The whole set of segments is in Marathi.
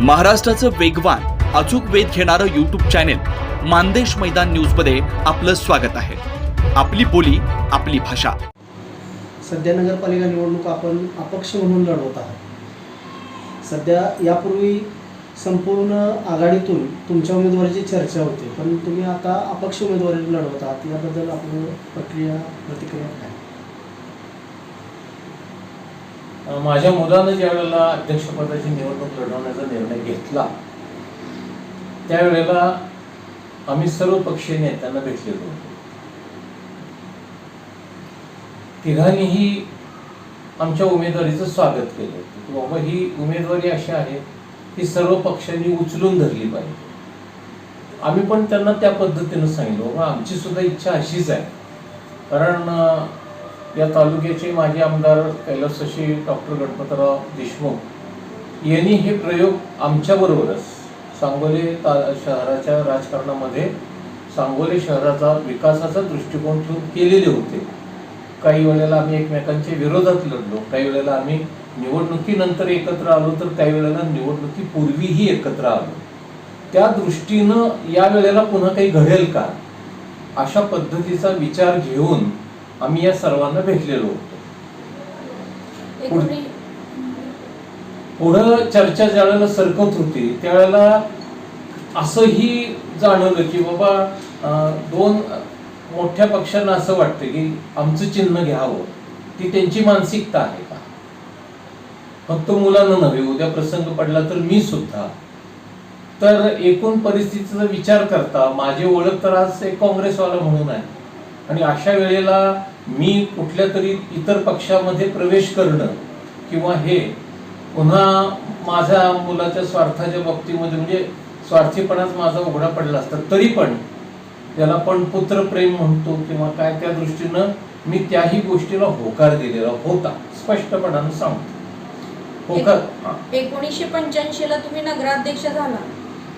महाराष्ट्राचं वेगवान अचूक वेध घेणारं यूट्यूब चॅनेल मानदेश मैदान न्यूजमध्ये आपलं स्वागत आहे. आपली बोली आपली भाषा. सध्या नगरपालिका निवडणूक आपण अपक्ष म्हणून लढवत आहात. सध्या यापूर्वी संपूर्ण आघाडीतून तुमच्या उमेदवारीची चर्चा होती पण तुम्ही आता अपक्ष उमेदवारी लढवत आहात याबद्दल आपलं प्रक्रिया प्रतिक्रिया काय? माझ्या मुलानं ज्या वेळेला अध्यक्षपदाची निवडणूक लढवण्याचा निर्णय घेतला त्यावेळेला आम्ही सर्व पक्षीय नेत्यांना भेटलेलो होतो. तिघांनीही आमच्या उमेदवारीचं स्वागत केलं होतं. की बाबा ही उमेदवारी अशी आहे की सर्व पक्षांनी उचलून धरली पाहिजे. आम्ही पण त्यांना त्या पद्धतीनं सांगितलं. बाबा आमची सुद्धा इच्छा अशीच आहे. कारण या तालुक्याचे माजी आमदार कैलासशी डॉक्टर गणपतराव देशमुख यांनी हे प्रयोग आमच्याबरोबरच सांगोली ता शहराच्या राजकारणामध्ये सांगोली शहराचा विकासाचा दृष्टिकोन ठेवून केलेले होते. काही वेळेला आम्ही एकमेकांच्या विरोधात लढलो काही वेळेला आम्ही निवडणुकीनंतर एकत्र आलो तर काही वेळेला निवडणुकीपूर्वीही एकत्र आलो. त्या दृष्टीनं या वेळेला पुन्हा काही घडेल का? अशा पद्धतीचा विचार घेऊन आम्ही या सर्वांना भेटलेलो होतो. पुढं चर्चा ज्या वेळेला सरकत होती त्यावेळेला असंही जाणवलं की बाबा दोन मोठ्या पक्षांना असं वाटतं की आमचं चिन्ह घ्यावं. ती त्यांची मानसिकता आहे का? फक्त मुलांना नव्हे उद्या प्रसंग पडला तर मी सुद्धा. तर एकूण परिस्थितीचा विचार करता माझी ओळख तर आज एक काँग्रेसवाला म्हणून आहे. आणि अशा वेळेला मी कुठल्या तरी इतर पक्षामध्ये प्रवेश करणं किंवा हे पुन्हा माझ्या मुलाच्या स्वार्थाच्या बाबतीमध्ये म्हणजे स्वार्थीपणाच माझा उघडा पडला असता तरी पण त्याला आपण पुत्रप्रेम म्हणतो किंवा काय त्या दृष्टीनं मी त्याही गोष्टीला होकार दिलेला होता स्पष्टपणानं सांगतो. होकार एकोणीसशे पंच्याऐंशी ला तुम्ही नगराध्यक्ष झाला.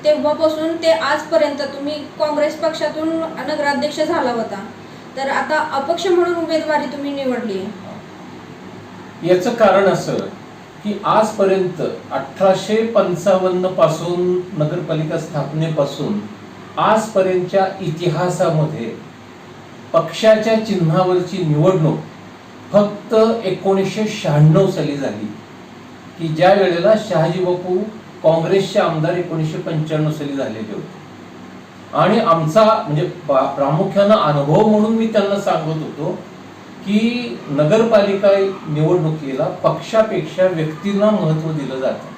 तेव्हापासून ते आजपर्यंत तुम्ही काँग्रेस पक्षातून नगराध्यक्ष झाला होता. तर आता अपक्ष म्हणून उमेदवारी तुम्ही निवडली आहे. याचं कारण असं की आजपर्यंत अठराशे पंचावन्नपासून नगरपालिका स्थापनेपासून आजपर्यंतच्या इतिहासामध्ये पक्षाच्या चिन्हावरची निवडणूक फक्त एकोणीसशे शहाण्णव साली झाली. की ज्या वेळेला शहाजी बापू काँग्रेसचे आमदार एकोणीसशे पंच्याण्णव साली झालेले होते. आणि आमचा म्हणजे प्रामुख्यानं अनुभव म्हणून मी त्यांना सांगत होतो की नगरपालिका निवडणुकीला पक्षापेक्षा व्यक्तींना महत्त्व दिलं जातं.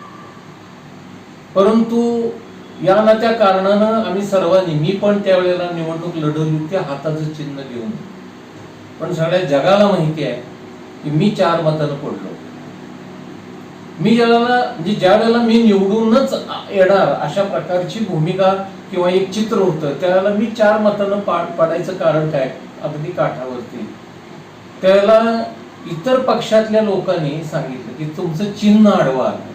परंतु या ना त्या कारणानं आम्ही सर्वांनी मी पण त्यावेळेला निवडणूक लढवली त्या हाताचं चिन्ह घेऊन पण सगळ्या जगाला माहिती आहे की मी चार मतानं पडलो. मी ज्याला म्हणजे ज्या वेळेला मी निवडूनच येणार अशा प्रकारची भूमिका किंवा एक चित्र होतं त्याला मी चार मतानं पाठ पाडायचं कारण काय? अगदी काठावरती. त्याला इतर पक्षातल्या लोकांनी सांगितलं की तुमचं चिन्ह आडवा आलं.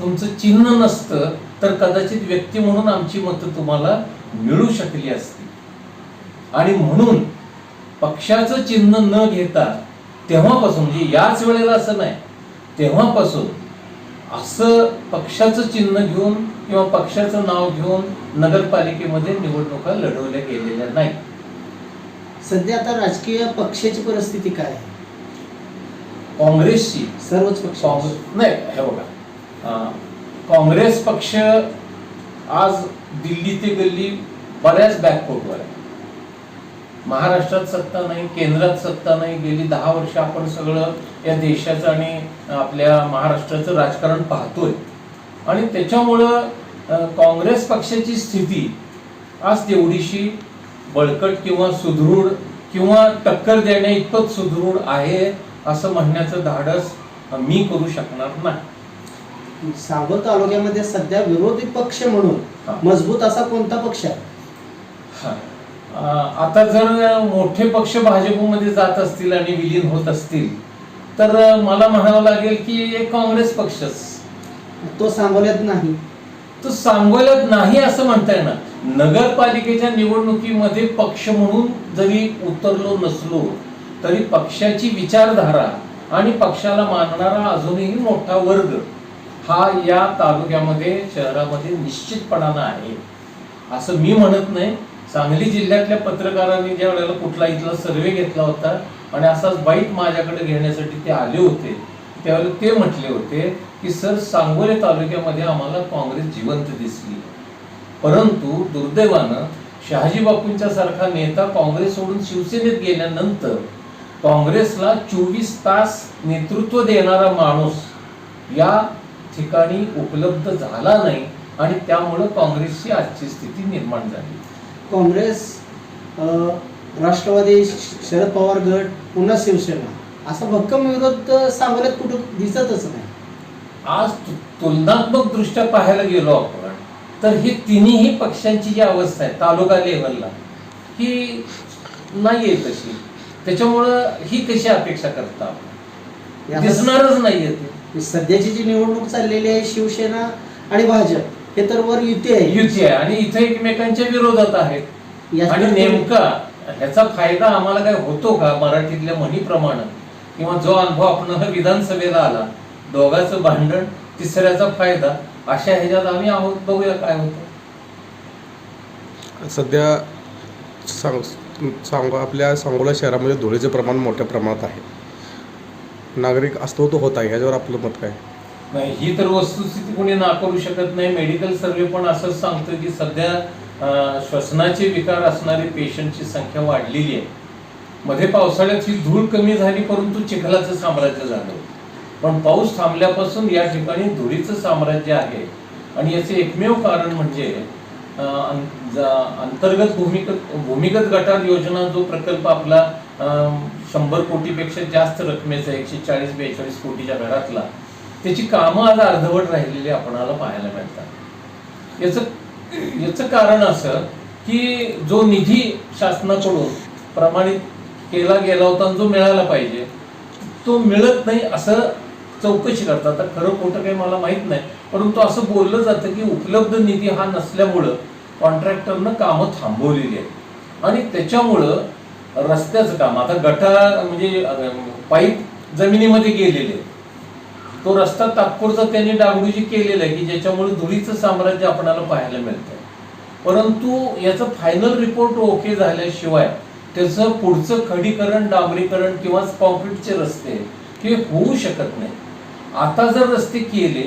तुमचं चिन्ह नसतं तर कदाचित व्यक्ती म्हणून आमची मतं तुम्हाला मिळू शकली असती. आणि म्हणून पक्षाचं चिन्ह न घेता तेव्हापासून म्हणजे याच वेळेला असं नाही तेव्हापासून असं पक्षाचं चिन्ह घेऊन किंवा पक्षाचं नाव घेऊन नगरपालिकेमध्ये निवडणुका लढवल्या गेलेल्या नाही सध्या आता राजकीय पक्षाची परिस्थिती काय काँग्रेसची. सर्वच पक्ष. नाही हे बघा. काँग्रेस पक्ष आज दिल्ली ते गल्ली बऱ्याच बॅकफुटवर आहे. महाराष्ट्रात सत्ता नाही केंद्रात सत्ता नाही. गेली दहा वर्ष आपण सगळं या देशाचं आणि आपल्या महाराष्ट्राचं राजकारण पाहतोय. आणि त्याच्यामुळं काँग्रेस पक्षाची स्थिती आज तेवढीशी बळकट किंवा सुदृढ किंवा टक्कर देण्या इतपत सुदृढ आहे असं म्हणण्याचं धाडस मी करू शकणार नाही सांगोल तालुक्यामध्ये सध्या विरोधी पक्ष म्हणून. मजबूत असा कोणता पक्ष आहे हा. आता जर मोठे पक्ष भाजपमध्ये जात असतील आणि विलीन होत असतील तर मला म्हणावं लागेल की एक काँग्रेस पक्षच तो सांगोल्यात नाही तो सांगोल्यात नाही असं म्हणता येणार. नगरपालिकेच्या निवडणुकीमध्ये पक्ष म्हणून जरी उतरलो नसलो तरी पक्षाची विचारधारा आणि पक्षाला मानणारा अजूनही मोठा वर्ग हा या तालुक्यामध्ये शहरामध्ये निश्चितपणानं आहे. असं मी म्हणत नाही. सांगली जिल्ह्यातल्या पत्रकारांनी ज्या वेळेला कुठला इथला सर्वे घेतला होता आणि असाच बाईट माझ्याकडे घेण्यासाठी ते आले होते त्यावेळेला ते म्हटले होते की सर सांगोले तालुक्यामध्ये आम्हाला काँग्रेस जिवंत दिसली. परंतु दुर्दैवानं शहाजी बापूंच्या सारखा नेता काँग्रेस सोडून शिवसेनेत गेल्यानंतर काँग्रेसला चोवीस तास नेतृत्व देणारा माणूस या ठिकाणी उपलब्ध झाला नाही आणि त्यामुळं काँग्रेसची आजची स्थिती निर्माण झाली. काँग्रेस राष्ट्रवादी श- शरद पवार गट पुन्हा शिवसेना असा भक्कम विरोध अं, सांगोल्यात कुठं दिसतच नाही. आज तुलनात्मक दृष्ट्या पाहायला गेलो आपण तर ही तिन्ही पक्षांची जी अवस्था आहे तालुका लेव्हलला ही नाहीये तशी. त्याच्यामुळं ही कशी अपेक्षा करता आपण? दिसणारच नाहीये ते. सध्याची जी निवडणूक चाललेली आहे शिवसेना आणि भाजप हे तर वर युती आहे. युती आहे आणि इथे एकमेकांच्या विरोधात आहेत. आणि नेमका ह्याचा फायदा आम्हाला काय होतो का? मराठीतल्या म्हणीप्रमाणे किंवा जो अनुभव आपणाला विधानसभेला आला दोघांचं भांडण तिसऱ्याचा फायदा अशा ह्याच्यात आम्ही आहोत बघूया काय होतं. सध्या सांग सांग आपल्या सांगोला शहरामध्ये धुळीचे प्रमाण मोठ्या प्रमाणात आहे. नागरिक अस्वस्थ होत आहे ह्याच्यावर आपलं मत काय? नाही ही तर वस्तुस्थिती कोणी नाकारू शकत नाही. मेडिकल सर्वे पण असंच सांगतो की सध्या श्वसनाचे विकार असणारे पेशंटची संख्या वाढलेली आहे. मध्ये पावसाळ्यात ही धूळ कमी झाली परंतु चिखलाचं साम्राज्य झालं पण पाऊस थांबल्यापासून या ठिकाणी धुळीचं साम्राज्य आहे. आणि याचे एकमेव कारण म्हणजे अंतर्गत भूमिगत भूमिगत गटार योजना जो प्रकल्प आपला शंभर कोटीपेक्षा जास्त रकमेचा एकशे चाळीस बेचाळीस कोटीच्या घरातला त्याची कामं आज अर्धवट राहिलेली आपणाला पाहायला मिळतात. याचं याचं कारण असं की जो निधी शासनाकडून प्रमाणित केला गेला होता आणि जो मिळाला पाहिजे तो मिळत नाही असं चौकशी करतात. आता खरं खोटं काही मला माहीत नाही परंतु असं बोललं जातं की उपलब्ध निधी हा नसल्यामुळं कॉन्ट्रॅक्टरनं कामं थांबवलेली आहेत. आणि त्याच्यामुळं रस्त्याचं काम आता गटा म्हणजे पाईप जमिनीमध्ये गेलेले आहेत. तो रस्ता तात्पुरता त्यांनी डागडुजी केलेला आहे की ज्याच्यामुळे धुळीचं साम्राज्य आपणाला पाहायला मिळतं परंतु याचं फायनल रिपोर्ट ओके झाल्याशिवाय त्याचं पुढचं खडीकरण डांबरीकरण किंवा कॉन्क्रीटचे रस्ते हे होऊ शकत नाही आता जर रस्ते केले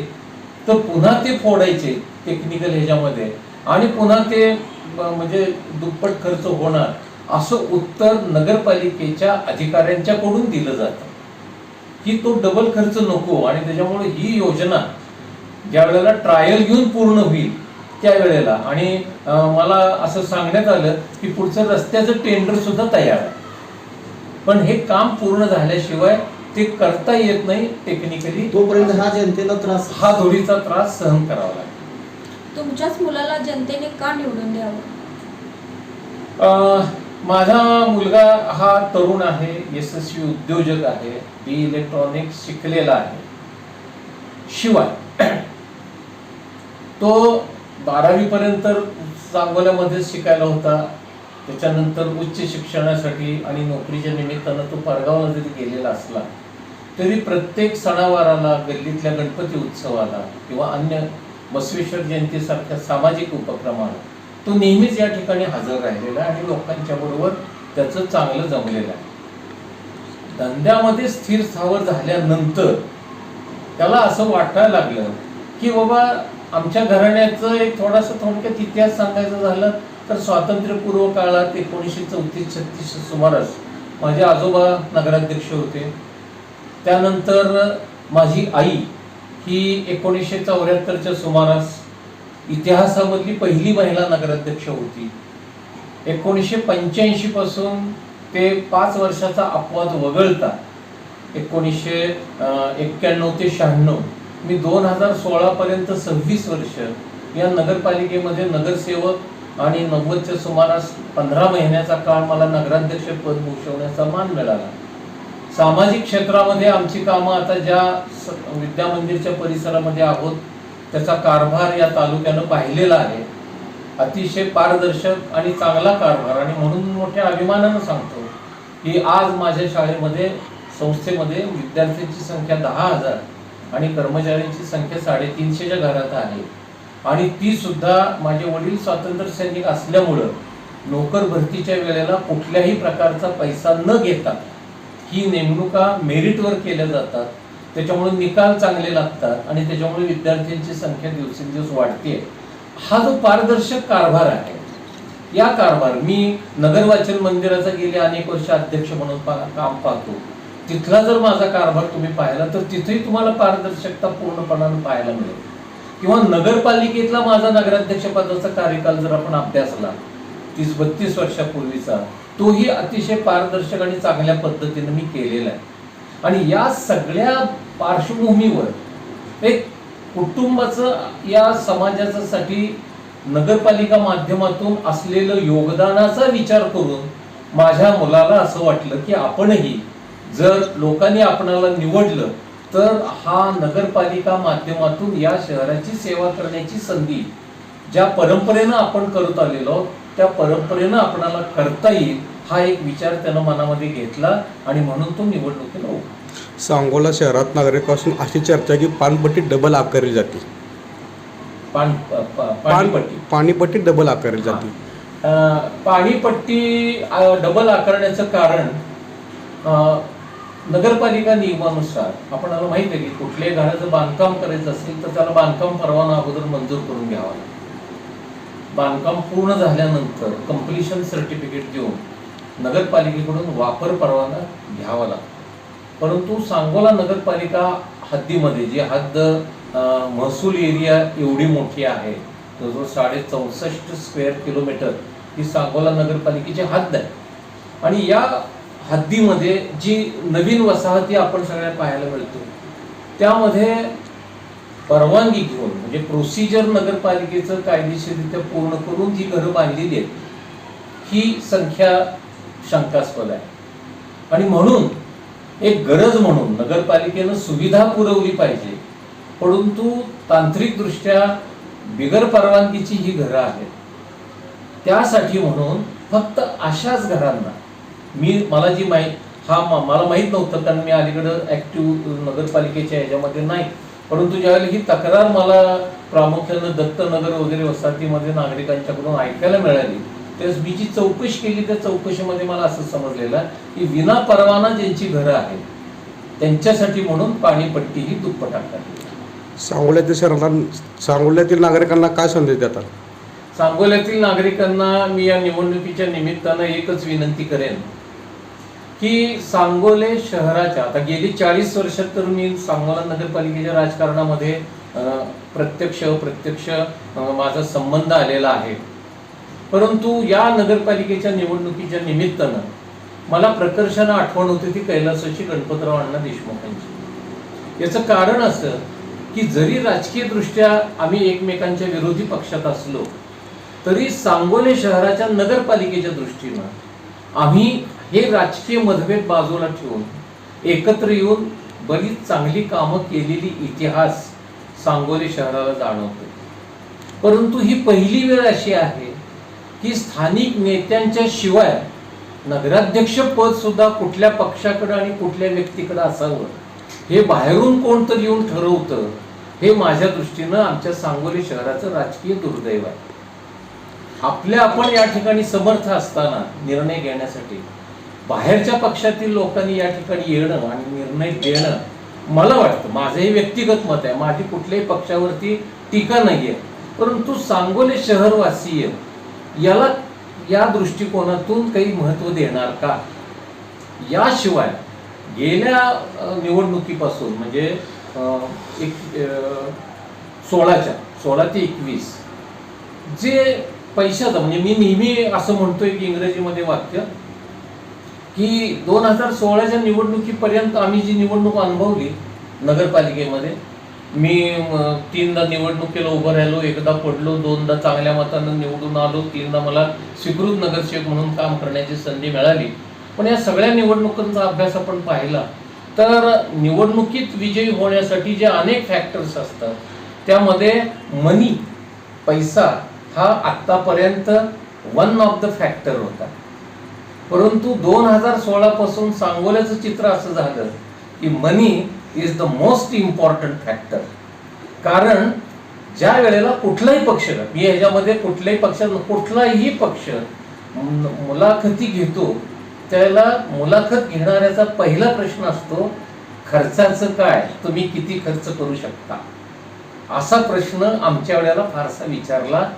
तर पुन्हा ते फोडायचे टेक्निकल ह्याच्यामध्ये. आणि पुन्हा ते म्हणजे दुप्पट खर्च होणार असं उत्तर नगरपालिकेच्या अधिकाऱ्यांच्याकडून दिलं जातं. की तो डबल खर्च नको आणि त्याच्यामुळे ही योजना ज्या वेळेला ट्रायल घेऊन पूर्ण होईल त्यावेळेला. आणि मला असं सांगण्यात आलं की पुढचं रस्त्याचं टेंडर सुद्धा तयार आहे. पण हे काम पूर्ण झाल्याशिवाय ते करता येत नाही टेक्निकली तोपर्यंत हा जनतेला त्रास. हा धुळीचा त्रास सहन करावा लागेल तुमच्याच मुलाला जनतेने का निवडून द्यावं? अं, माझा मुलगा हा तरुण आहे यशस्वी उद्योजक आहे बी इलेक्ट्रॉनिक्स शिकलेला आहे. शिवाय तो बारावी पर्यंत सांगोल्यामध्ये शिकायला होता. त्याच्यानंतर उच्च शिक्षणासाठी आणि नोकरीच्या निमित्तानं तो परगावला जरी गेलेला असला तरी प्रत्येक सणावाराला गल्लीतल्या गणपती उत्सवाला किंवा अन्य बसवेश्वर जयंतीसारख्या सामाजिक उपक्रमाला तो नेहमीच या ठिकाणी हजर राहिलेला आहे. आणि लोकांच्या बरोबर त्याचं चांगलं जमलेलं आहे. धंद्यामध्ये स्थिर स्थावर झाल्यानंतर त्याला असं वाटायला लागलं की बाबा आमच्या घराण्याचं एक थोडासा थोडक्यात इतिहास सांगायचं झालं तर स्वातंत्र्यपूर्व काळात एकोणीसशे चौतीस छत्तीस सुमारास माझे आजोबा नगराध्यक्ष होते. त्यानंतर माझी आई ही एकोणीसशे चौऱ्याहत्तरच्या सुमारास इतिहासामधली पहिली महिला नगराध्यक्ष होती. एकोणीसशे पंच्याऐंशीपासून ते पाच वर्षाचा अपवाद वगळता एकोणीसशे एक्क्याण्णव ते शहाण्णव. मी दोन हजार सोळापर्यंत सव्वीस वर्ष या नगरपालिकेमध्ये नगरसेवक आणि नव्वदच्या सुमारास पंधरा महिन्याचा काळ मला नगराध्यक्ष पद भूषवण्याचा मान मिळाला. सामाजिक क्षेत्रामध्ये आमची कामं आता ज्या स- विद्या मंदिरच्या परिसरामध्ये आहोत त्याचा कारभार या तालुक्यानं पाहिलेला आहे. अतिशय पारदर्शक आणि चांगला कारभार. आणि म्हणून मोठ्या अभिमानानं सांगतो की आज माझ्या शाळेमध्ये संस्थेमध्ये विद्यार्थ्यांची संख्या दहा हजार आणि कर्मचाऱ्यांची संख्या साडेतीनशेच्या घरात आहे. आणि ती सुद्धा माझे वडील स्वातंत्र्य सैनिक असल्यामुळं नोकर भरतीच्या वेळेला कुठल्याही प्रकारचा पैसा न घेता ही नेमणुका मेरिटवर केल्या जातात त्याच्यामुळे निकाल चांगले लागतात आणि त्याच्यामुळे विद्यार्थ्यांची संख्या दिवसेंदिवस वाढते. हा जो पारदर्शक कारभार आहे या कारभार मी नगर वाचन मंदिराचा गेले अनेक वर्ष अध्यक्ष म्हणून काम पाहतो. तिथला जर माझा कारभार तुम्ही पाहिला तर तिथेही तुम्हाला पारदर्शकता पूर्णपणाने पाहायला मिळेल. किंवा नगरपालिकेतला माझा नगराध्यक्षपदाचा कार्यकाल जर आपण अभ्यासला तीस बत्तीस वर्षापूर्वीचा तोही अतिशय पारदर्शक आणि चांगल्या पद्धतीने मी केलेला आहे. आणि या सगळ्या पार्श्वभूमीवर एक कुटुंबाचं या समाजाच्या साठी नगरपालिका माध्यमातून असलेलं योगदानाचा विचार करून माझ्या मुलाला असं वाटलं की आपणही जर लोकांनी आपणाला निवडलं तर हा नगरपालिका माध्यमातून या शहराची सेवा करण्याची संधी ज्या परंपरेनं आपण करत आलेलो आहोत, त्या परंपरेनं आपणाला करता येईल. हा एक विचार त्यानं मनामध्ये घेतला आणि म्हणून तो निवडणुकीला उभा सांगोला शहरात नागरिकांपासून अशी चर्चा की पानपट्टी डबल आकारली जाते. प- प- पाणीपट्टी. पाणीपट्टी डबल आकारली जाते. अं, पाणीपट्टी अं, डबल आकारण्याचं कारण अं, नगरपालिका नियमानुसार आपणाला माहिती आहे की कुठल्याही घराचं बांधकाम करायचं असेल तर त्याला बांधकाम परवाना अगोदर मंजूर करून घ्यावा लागतो बांधकाम पूर्ण झाल्यानंतर कम्प्लिशन सर्टिफिकेट देऊन नगरपालिकेकडून वापर परवाना घ्यावा लागतो. परंतु सांगोला नगरपालिका हद्दीमध्ये जी हद्द महसूल एरिया एवढी मोठी आहे जवळजवळ साडे चौसष्ट स्क्वेअर किलोमीटर ही सांगोला नगरपालिकेची हद्द आहे. आणि या हद्दीमध्ये जी नवीन वसाहती आपण सगळ्या पाहायला मिळतो त्यामध्ये परवानगी घेऊन म्हणजे प्रोसिजर नगरपालिकेचं कायदेशीररित्या पूर्ण करून जी घरं बांधलेली आहेत ही संख्या शंकास्पद आहे. आणि म्हणून एक गरज म्हणून नगरपालिकेनं सुविधा पुरवली पाहिजे. परंतु तांत्रिकदृष्ट्या बिगर परवानगीची ही घरं आहेत. त्यासाठी म्हणून फक्त अशाच घरांना मी मला जी माहीत हा मा मला माहीत नव्हतं कारण मी अलीकडं ऍक्टिव्ह नगरपालिकेच्या ह्याच्यामध्ये नाही. परंतु ज्यावेळी ही तक्रार मला प्रामुख्यानं दत्तनगर वगैरे वसाहतीमध्ये नागरिकांच्याकडून ऐकायला मिळाली त्यावेळेस मी जी चौकशी केली त्या चौकशीमध्ये मला असं समजलेलं आहे की विना परवाना ज्यांची घरं आहेत त्यांच्यासाठी म्हणून पाणीपट्टी ही दुप्पट आकारली सांगोल्यातील शहराला सांगोल्यातील नागरिकांना काय संदेश देतात? सांगोल्यातील नागरिकांना मी या निवडणुकीच्या निमित्तानं एकच विनंती करेन की सांगोले शहराच्या आता गेली चाळीस वर्षात तर मी सांगोला नगरपालिकेच्या राजकारणामध्ये प्रत्यक्ष अप्रत्यक्ष अं, माझा संबंध आलेला आहे. परंतु या नगरपालिकेच्या निवडणुकीच्या निमित्तानं मला प्रकर्षानं आठवण होती ती कैलासाची गणपतराव अण्णा देशमुखांची याचं. कारण असं की जरी राजकीयदृष्ट्या आम्ही एकमेकांच्या विरोधी पक्षात असलो तरी सांगोले शहराच्या नगरपालिकेच्या दृष्टीनं आम्ही हे राजकीय मतभेद बाजूला ठेवून एकत्र येऊन बरीच चांगली कामं केलेली इतिहास सांगोले शहराला जाणवतो परंतु ही पहिली वेळ अशी आहे की स्थानिक नेत्यांच्या शिवाय नगराध्यक्ष पद सुद्धा कुठल्या पक्षाकडं आणि कुठल्या व्यक्तीकडं असावं हे बाहेरून कोणतरी येऊन ठरवतं हे माझ्या दृष्टीनं आमच्या सांगोली शहराचं राजकीय दुर्दैव आहे. आपल्या आपण या ठिकाणी समर्थ असताना निर्णय घेण्यासाठी बाहेरच्या पक्षातील लोकांनी या ठिकाणी येणं आणि निर्णय देणं मला वाटतं माझं हे व्यक्तिगत मत आहे माझी कुठल्याही पक्षावरती टीका नाहीये. परंतु सांगोले शहरवासीय याला या दृष्टिकोनातून काही महत्त्व देणार का? याशिवाय गेल्या निवडणुकीपासून म्हणजे एक सोळाच्या सोळा ते एकवीस जे पैशाचं म्हणजे मी नेहमी असं म्हणतोय की इंग्रजीमध्ये वाक्य की दोन हजार सोळाच्या निवडणुकीपर्यंत आम्ही जी निवडणूक अनुभवली नगरपालिकेमध्ये मी तीनदा निवडणुकीला उभं राहिलो एकदा पडलो दोनदा चांगल्या मतानं निवडून आलो तीनदा मला स्वीकृत नगरसेवक म्हणून काम करण्याची संधी मिळाली. पण या सगळ्या निवडणुकांचा अभ्यास आपण पाहिला तर निवडणुकीत विजयी होण्यासाठी जे अनेक फॅक्टर्स असतात त्यामध्ये मनी पैसा हा आत्तापर्यंत वन ऑफ द फॅक्टर होता. परंतु दोन हजार सोळापासून सांगोल्याचं चित्र असं झालं की money is the most important factor कारण ज्या वेळेला कुठलाही पक्ष मी ह्याच्यामध्ये कुठल्याही पक्ष कुठलाही पक्ष मुलाखती घेतो त्याला मुलाखत घेणाऱ्याचा पहिला प्रश्न असतो खर्चाचं काय? तुम्ही किती खर्च करू शकता? असा प्रश्न आमच्या वेळेला फारसा विचारला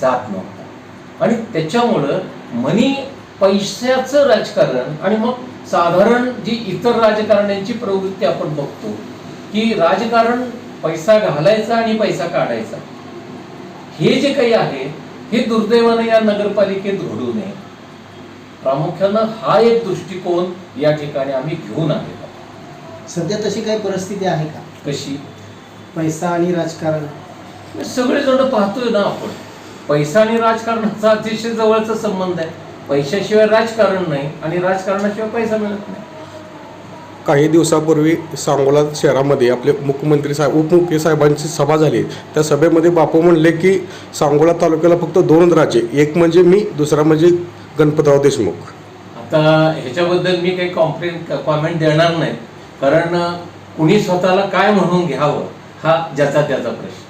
जात नव्हता. आणि त्याच्यामुळं मनी पैशाचं राजकारण आणि मग साधारण जी इतर राजकारण्यांची प्रवृत्ती आपण बघतो की राजकारण पैसा घालायचा आणि पैसा काढायचा. हे जे काही आहे हे दुर्दैवानं या नगरपालिकेत घडू नये. प्रामुख्यानं हा एक दृष्टिकोन या ठिकाणी आम्ही घेऊन आलेलो. सध्या तशी काही परिस्थिती आहे का? कशी? पैसा आणि राजकारण. सगळेजण पाहतोय ना आपण. पैसा आणि राजकारणाचा अतिशय जवळचा संबंध आहे. पैशाशिवाय राजकारण नाही आणि राजकारणाशिवाय पैसा मिळत नाही. काही दिवसापूर्वी सांगोला शहरामध्ये आपले मुख्यमंत्री साहेब उपमुख्य साहेबांची सभा झाली. त्या सभेमध्ये बापू म्हणले की सांगोला तालुक्याला फक्त दोन राज्य एक म्हणजे मी दुसरा म्हणजे गणपतराव देशमुख. आता ह्याच्याबद्दल मी काही कॉम्प्लेन कॉमेंट देणार नाही. कारण कुणी स्वतःला काय म्हणून घ्यावं हा ज्याचा त्याचा प्रश्न.